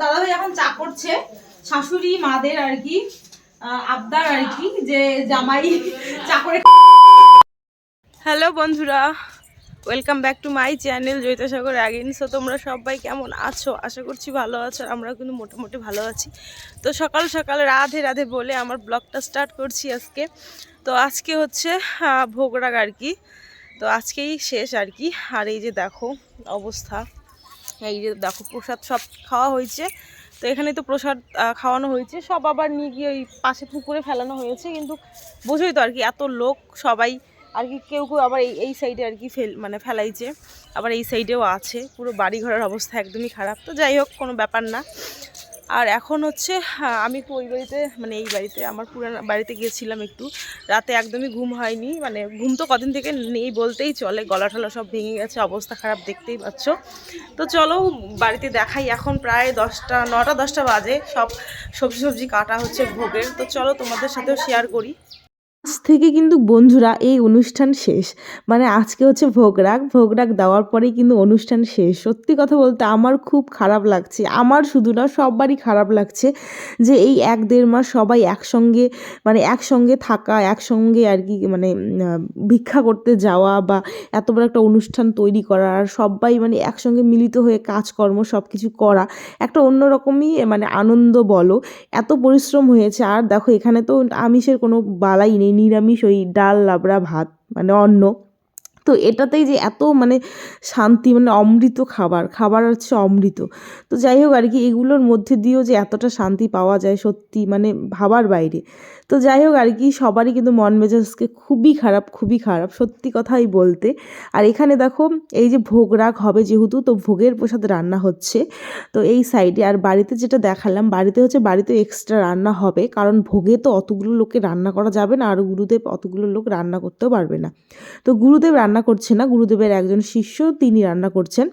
দাদাভাই এখন চা করছে। শাশুড়ি, মাদের আর কি আবদার আর কি, যে জামাই চা করে হ্যালো বন্ধুরা welcome back to my channel জৈতাসাগর again so তোমরা সবাই কেমন আছো? আশা করছি ভালো আছো আমরা কিন্তু মোটামুটি ভালো আছি। তো সকাল সকাল রাধে রাধে বলে আমার ব্লগটা স্টার্ট করছি আজকে। তো আজকে হচ্ছে ভোগরাগ আর কি। তো আজকেই শেষ আর কি। আর এই যে দেখো অবস্থা। এই যে দেখো প্রসাদ সব খাওয়া হয়েছে। তো এখানে তো প্রসাদ খাওয়ানো হয়েছে। সব আবার নিয়ে গিয়ে ওই পাশে পুকুরে ফেলানো হয়েছে। কিন্তু বোঝোই তো আর কি, এত লোক সবাই আর কি কেউ কেউ আবার এই এই সাইডে আর কি ফেল মানে ফেলাইছে। আবার এই সাইডেও আছে। পুরো বাড়ি ঘরের অবস্থা একদমই খারাপ। তো যাই হোক কোনো ব্যাপার না। আর এখন হচ্ছে হ্যাঁ, আমি ওই বাড়িতে মানে এই বাড়িতে আমার পুরানো বাড়িতে গিয়েছিলাম একটু। রাতে একদমই ঘুম হয়নি। মানে ঘুম তো কদিন থেকে নেই বলতেই চলে। গলা টলা সব ভেঙে গেছে অবস্থা খারাপ দেখতেই পাচ্ছ। তো চলো বাড়িতে দেখাই। এখন প্রায় দশটা নটা দশটা বাজে। সব সবজি সবজি কাটা হচ্ছে ভোগের। তো চলো তোমাদের সাথেও শেয়ার করি। আজ থেকে কিন্তু বন্ধুরা এই অনুষ্ঠান শেষ। মানে আজকে হচ্ছে ভোগরাগ ভোগরাগ দেওয়ার পরেই কিন্তু অনুষ্ঠান শেষ। সত্যি কথা বলতে আমার খুব খারাপ লাগছে। আমার শুধু না, সবারই খারাপ লাগছে যে এই এক দেড় মাস সবাই একসঙ্গে মানে একসঙ্গে থাকা, একসঙ্গে আর কি মানে ভিক্ষা করতে যাওয়া বা এত বড় একটা অনুষ্ঠান তৈরি করা আর সবাই মানে একসঙ্গে মিলিত হয়ে কাজকর্ম সব কিছু করা, একটা অন্যরকমই মানে আনন্দ বলো। এত পরিশ্রম হয়েছে। আর দেখো এখানে তো আমিষের কোনো বালাই নেই। নিরামিষ ওই ডাল লাবড়া ভাত মানে অন্ন। তো এটাতেই যে এত মানে শান্তি মানে অমৃত খাবার খাবার হচ্ছে অমৃত। তো যাই হোক আর কি, এগুলোর মধ্যে দিয়েও যে এতটা শান্তি পাওয়া যায় সত্যি মানে ভাবার বাইরে। তো যাই হোক আর কি, সবারই কিন্তু মন মেজাজকে খুবই খারাপ খুবই খারাপ, সত্যি কথাই বলতে। আর এখানে দেখো, এই যে ভোগ রাগ হবে যেহেতু, তো ভোগের প্রসাদ রান্না হচ্ছে। তো এই সাইডে আর বাড়িতে যেটা দেখালাম, বাড়িতে হচ্ছে বাড়িতে এক্সট্রা রান্না হবে, কারণ ভোগে তো অতগুলো লোকে রান্না করা যাবে না, আর গুরুদেব অতগুলো লোক রান্না করতেও পারবে না। তো গুরুদেব রান্না করছে না গুরুদেবের একজন শিষ্য তিনি রান্না করছেন।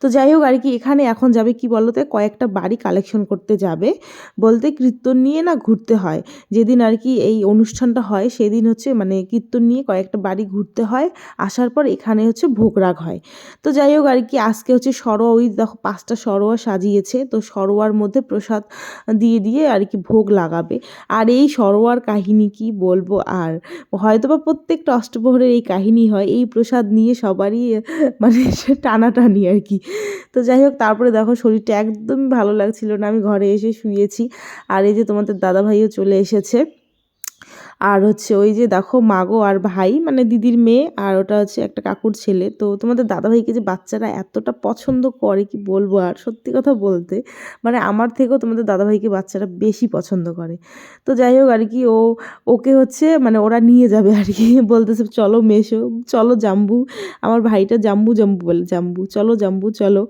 তো যাই হোক, আর কি এখানে এখন যাবে কি বলতে, কয়েকটা বাড়ি কালেকশন করতে যাবে। বলতে কীর্তন নিয়ে না ঘুরতে হয়। যেদিন আর কি এই অনুষ্ঠানটা হয়, সেদিন হচ্ছে মানে কীর্তন নিয়ে কয়েকটা বাড়ি ঘুরতে হয়। আসার পর এখানে হচ্ছে ভোগরাগ হয়। তো যাই হোক, আর কি আজকে হচ্ছে সরোয়া, ওই দেখো পাঁচটা সরোয়া সাজিয়েছে। তো সরোয়ার মধ্যে প্রসাদ দিয়ে দিয়ে আর কি ভোগ লাগাবে। আর এই সরোয়ার কাহিনী কি বলব আর? হয়তো বা প্রত্যেকটা অষ্টপ্রহরের এই কাহিনী হয়। এই প্রসাদ নিয়ে সবারই মানে টানাটানি আর কি। তো যাই হোক, তারপরে দেখো শরীরটা একদমই ভালো লাগছিল না। আমি ঘরে এসে শুয়েছি। আর এই যে তোমাদের দাদা ভাইও চলে এসেছে। আর হচ্ছে ওই যে দেখো মাগো আর ভাই মানে দিদির মেয়ে আর ওটা হচ্ছে একটা কাকুর ছেলে। তো তোমাদের দাদাভাইকে যে বাচ্চারা এতটা পছন্দ করে, কি বলব আর সত্যি কথা বলতে মানে আমার থেকেও তোমাদের দাদাভাইকে বাচ্চারা বেশি পছন্দ করে। তো যাই হোক আর কি, ও, ওকে হচ্ছে মানে ওরা নিয়ে যাবে আর কি। বলতেছে, চলো মেশো, চলো জাম্বু। আমার ভাইটা জাম্বু জাম্বু বলে, জাম্বু, চলো জাম্বু, চলো।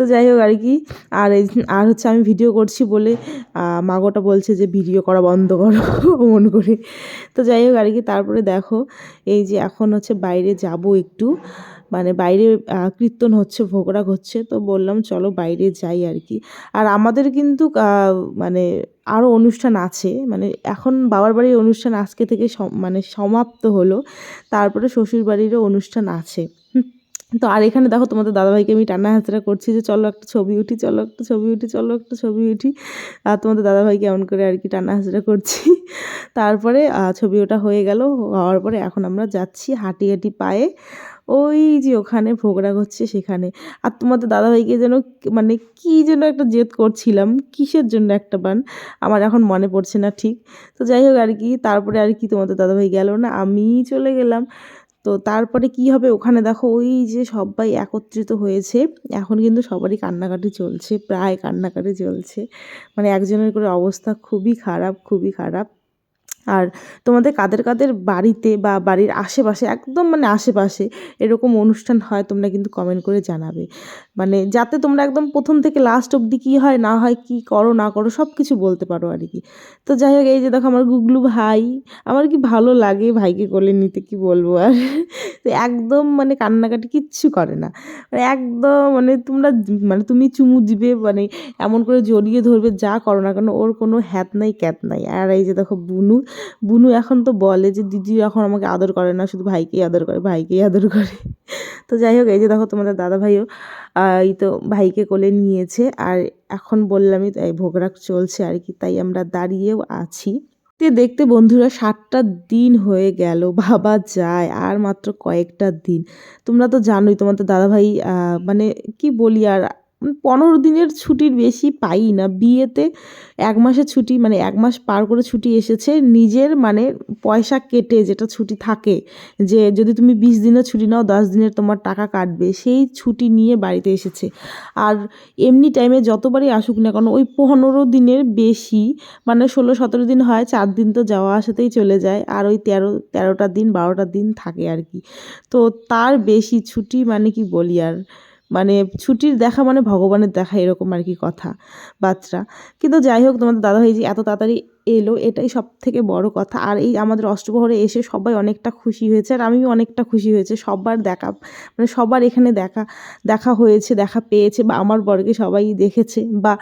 তো যাই হোক আর কি। আর এই আর হচ্ছে আমি ভিডিও করছি বলে মাগোটা বলছে যে ভিডিও করা বন্ধ করো মন করে। তো যাই হোক আর কি, তারপরে দেখো, এই যে এখন হচ্ছে বাইরে যাব একটু। মানে বাইরে কীর্তন হচ্ছে, ভোগরাগ হচ্ছে, তো বললাম চলো বাইরে যাই আর কি। আর আমাদের কিন্তু মানে আরও অনুষ্ঠান আছে মানে এখন বাবার বাড়ির অনুষ্ঠান আজকে থেকে মানে সমাপ্ত হলো। তারপরে শ্বশুর বাড়িরও অনুষ্ঠান আছে। তো আর এখানে দেখো তোমাদের দাদাভাইকে আমি টানা হাতড়া করছি যে চলো একটা ছবি উঠি, চলো একটা ছবি উঠি, চলো একটা ছবি উঠি। আর তোমাদের দাদাভাইকে এমন করে আর কি টানা হাতড়া করছি। তারপরে ছবি ওটা হয়ে গেল, হওয়ার পরে এখন আমরা যাচ্ছি হাঁটি হাঁটি পায়ে। ওই যে ওখানে ভোগরা হচ্ছে সেখানে। আর তোমাদের দাদাভাইকে যেন মানে কী যেন একটা জেদ করছিলাম, কিসের জন্য একটা বান, আমার এখন মনে পড়ছে না ঠিক। তো যাই হোক আর কি, তারপরে আর কি তোমাদের দাদাভাই গেল না, আমিই চলে গেলাম। তো তারপরে কি হবে? ওখানে দেখো ওই যে সবাই একত্রিত হয়েছে। এখন কিন্তু সবারই কান্নাকাটি চলছে, প্রায় কান্নাকাটি চলছে। মানে একজনের করে অবস্থা খুবই খারাপ খুবই খারাপ। আর তোমাদের কাদের কাদের বাড়িতে বা বাড়ির আশেপাশে, একদম মানে আশেপাশে এরকম অনুষ্ঠান হয় তোমরা কিন্তু কমেন্ট করে জানাবে। মানে যাতে তোমরা একদম প্রথম থেকে লাস্ট অবধি কী হয়, না হয় কি করো, না করো সব কিছু বলতে পারো আর কি। তো যাই হোক, এই যে দেখো আমার গুগলু ভাই, আমার কি ভালো লাগে ভাইকে কোলে নিতে কি বলব আর? তো একদম মানে কান্নাকাটি কিচ্ছু করে না। মানে একদম মানে তোমরা মানে তুমি চুমু দিবে মানে এমন করে জড়িয়ে ধরবে, যা করো না কেন, ওর কোনো হ্যাত নাই, ক্যাত নাই। আর এই যে দেখো বুনু বুনু এখন তো বলে যে দিদি এখন আমাকে আদর করে না, শুধু ভাইকেই আদর করে, ভাইকেই আদর করে। তো যাই হোক, এই যে দেখো তোমাদের দাদা ভাইও এই তো ভাইকে কোলে নিয়েছে। আর এখন বললামই তাই ভোগরাগ চলছে আর কি, তাই আমরা দাঁড়িয়েও আছি। তে দেখতে বন্ধুরা, সাতটা দিন হয়ে গেল, বাবা যায় আর মাত্র কয়েকটা দিন। তোমরা তো জানোই, তোমাদের দাদাভাই মানে কি বলি আর পনেরো দিনের ছুটির বেশি পাই না। বিয়েতে এক মাসের ছুটি মানে এক মাস পার করে ছুটি এসেছে। নিজের মানে পয়সা কেটে যেটা ছুটি থাকে, যে যদি তুমি বিশ দিনের ছুটি নাও, দশ দিনের তোমার টাকা কাটবে, সেই ছুটি নিয়ে বাড়িতে এসেছে। আর এমনি টাইমে যতবারই আসুক না কেন, ওই পনেরো দিনের বেশি মানে ষোলো সতেরো দিন হয়, চার দিন তো যাওয়া আসাতেই চলে যায়। আর ওই তেরো, তেরোটা দিন, বারোটা দিন থাকে আর কি। তো তার বেশি ছুটি মানে কি বলি আর? মানে ছুটির দেখা মানে ভগবানের দেখা এরকম আর কি কথা বাচ্চা কিন্তু যাই হোক তোমাদের দাদাভাই যে এত তাড়াতাড়ি এলো, এটাই সব থেকে বড় কথা। আর এই আমাদের অষ্টপ্রহরে এসে সবাই অনেকটা খুশি হয়েছে, আর আমিও অনেকটা খুশি হয়েছে। সবার দেখা মানে সবার এখানে দেখা দেখা হয়েছে, দেখা পেয়েছে, বা আমার বরকে সবাই দেখেছে, বা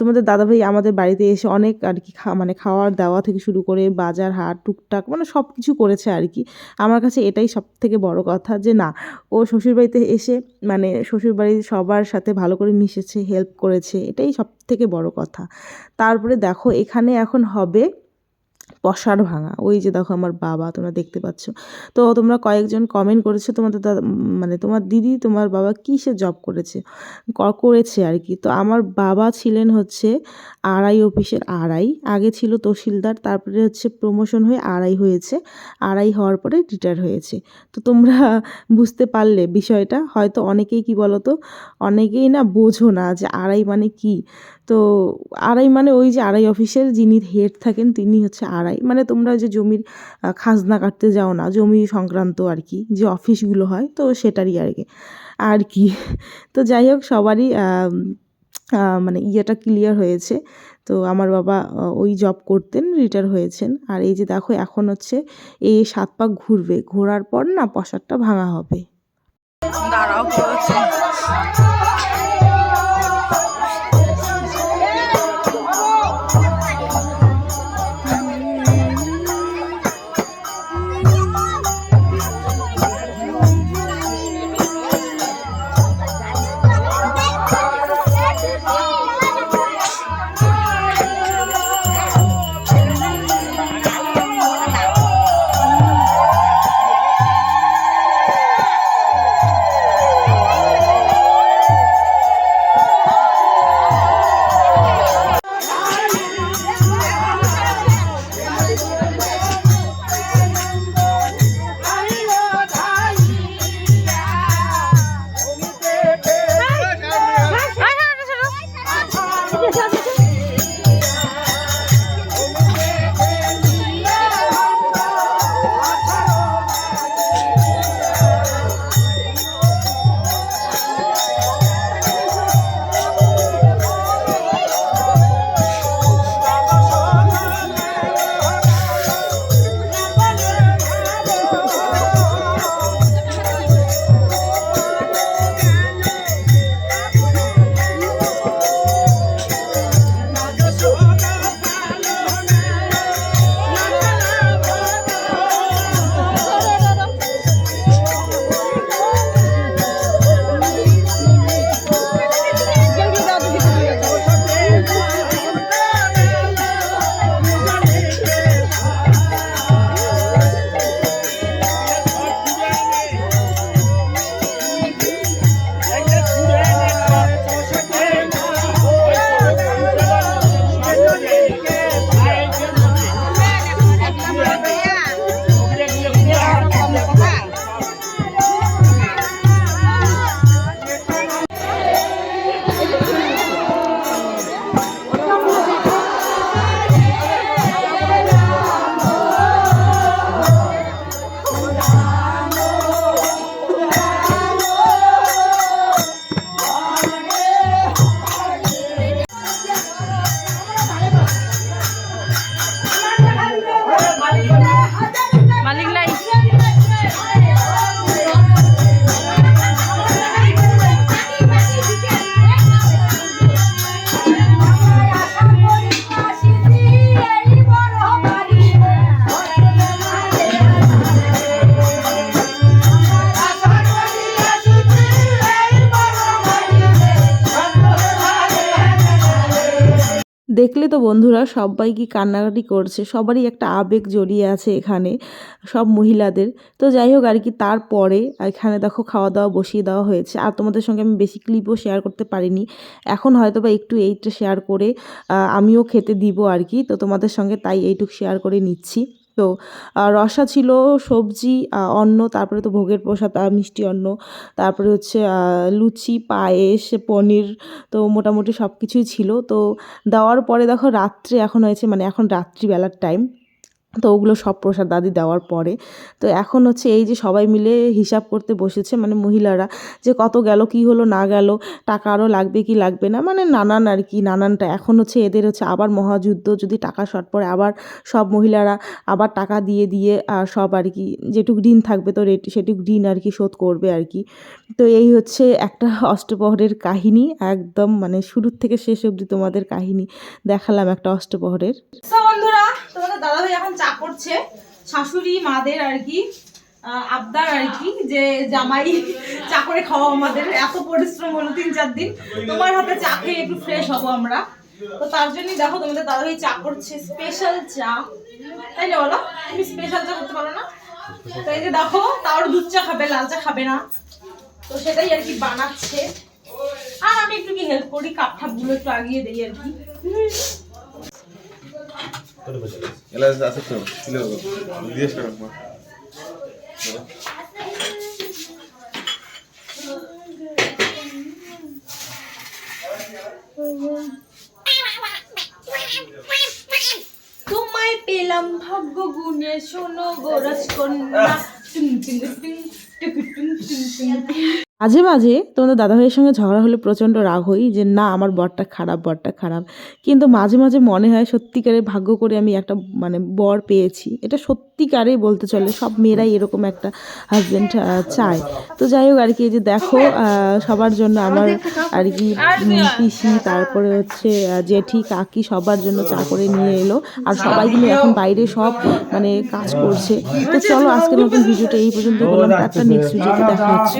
তোমাদের দাদাভাই আমাদের বাড়িতে এসে অনেক আর কি মানে খাওয়ার দাওয়া থেকে শুরু করে বাজার হাট, টুকটাক মানে সব কিছু করেছে আর কি। আমার কাছে এটাই সব থেকে বড় কথা যে না, ও শ্বশুরবাড়িতে এসে মানে শ্বশুরবাড়ির সবার সাথে ভালো করে মিশেছে, হেল্প করেছে, এটাই সব থেকে বড় কথা। তারপরে দেখো, এখানে এখন হবে পশার ভাঙা। ওই যে দেখো আমার বাবা, তোমরা দেখতে পাচ্ছ। তো তোমরা কয়েকজন কমেন্ট করেছ, তোমাদের দাদা মানে তোমার দিদি, তোমার বাবা কিসে জব করেছে? করেছে আর কি। তো আমার বাবা ছিলেন হচ্ছে আড়াই অফিসের আড়াই। আগে ছিল তহসিলদার, তারপরে হচ্ছে প্রমোশন হয়ে আড়াই হয়েছে। আড়াই হওয়ার পরে রিটায়ার হয়েছে। তো তোমরা বুঝতে পারলে বিষয়টা। হয়তো অনেকেই কি বলো তো অনেকেই না বোঝো না যে আড়াই মানে কি। তো আড়াই মানে ওই যে আড়াই অফিসের যিনি হেড থাকেন তিনি হচ্ছে আড়াই। মানে তোমরা যে জমির খাজনা কাটতে যাও না, জমি সংক্রান্ত আর কি, যে অফিসগুলো হয়, তো সেটারই আর কি। আর কি। তো যাই হোক, সবারই মানে ইয়েটা ক্লিয়ার হয়েছে। তো আমার বাবা ওই জব করতেন রিটায়ার হয়েছেন। আর এই যে দেখো, এখন হচ্ছে এই সাত পাক ঘুরবে। ঘোরার পর না পশারটা ভাঙা হবে। দাঁড়াও তো বন্ধুরা সবাই কি কান্নাকাটি করছে? সবারই একটা আবেগ জড়িয়ে আছে এখানে, সব মহিলাদের। তো যাই হোক আর কি, তারপরে এখানে দেখো খাওয়া দাওয়া বসিয়ে দেওয়া হয়েছে। আর তোমাদের সঙ্গে আমি বেশি ক্লিপও শেয়ার করতে পারিনি। এখন হয়তো বা একটু এইটা শেয়ার করে আমিও খেতে দিব আর কি। তো তোমাদের সঙ্গে তাই এইটুক শেয়ার করে নিচ্ছি। তো রসা ছিল সবজি অন্ন, তারপরে তো ভোগের প্রসাদ মিষ্টি অন্ন, তারপরে হচ্ছে লুচি, পায়েস, পনির, তো মোটামুটি সব কিছুই ছিল। তো দেওয়ার পরে দেখো রাত্রে এখন হয়েছে মানে এখন রাত্রিবেলার টাইম তো ওগুলো সব প্রসাদ দাদি দেওয়ার পরে। তো এখন হচ্ছে এই যে সবাই মিলে হিসাব করতে বসেছে মানে মহিলারা, যে কত গেল, কি হলো, না গেল, টাকা আরও লাগবে, কি লাগবে না মানে নানান আর কি, নানানটা। এখন হচ্ছে এদের হচ্ছে আবার মহাযুদ্ধ, যদি টাকা শর্ট পড়ে, আবার সব মহিলারা আবার টাকা দিয়ে দিয়ে সব আর কি, যেটুক ঋণ থাকবে, তো সেটুক ঋণ আর কি শোধ করবে আর কি। তো এই হচ্ছে একটা অষ্টপ্রহরের কাহিনী, একদম মানে শুরুর থেকে শেষ অবধি তোমাদের কাহিনী দেখালাম একটা অষ্টপ্রহরের তোমাদের দাদাভাই এখন চা করছে। শাশুড়ি, মাদের আর কি আবদার আর কি, যে জামাই চা করে খাওয়া আমাদের। এত পরিশ্রম হলো তিন চার দিন। তোমার হাতে চা খেয়ে একটু ফ্রেশ হব আমরা। তো তার জন্যই দেখো তোমাদের দাদাভাই চা করছে স্পেশাল চা। তাই না বলো? তুমি স্পেশাল চা করতে পারো না? তো এই যে দেখো, তাও দুধ চা খাবে, লাল চা খাবে না। তো সেটাই আর কি বানাচ্ছে। আর আমি একটু কি হেল্প করি? কাপ ঠাপগুলো একটু আগিয়ে দিই আর কি। জিজ্ঞেস তোমায় পেলাম ভাগ্য গুণে শোনো গোরস কন্যা টুং টুং টুং টুক টুং টুং টুং। মাঝে মাঝে তোমাদের দাদাভাইয়ের সঙ্গে ঝগড়া হলে প্রচণ্ড রাগ হই যে, না, আমার বরটা খারাপ বরটা খারাপ। কিন্তু মাঝে মাঝে মনে হয় সত্যিকারে ভাগ্য করে আমি একটা মানে বর পেয়েছি। এটা সত্যিকারেই বলতে চলে, সব মেয়েরাই এরকম একটা হাজব্যান্ড চায়। তো যাই হোক, আর কি যে দেখো সবার জন্য আমার আর কি পিসি, তারপরে হচ্ছে জেঠি, কাকি সবার জন্য চা করে নিয়ে এলো। আর সবাই কিন্তু এখন বাইরে সব মানে কাজ করছে। তো চলো, আজকের মতন ভিডিওটা এই পর্যন্ত করলাম। একটা নেক্সট ভিডিওতে দেখা হচ্ছে।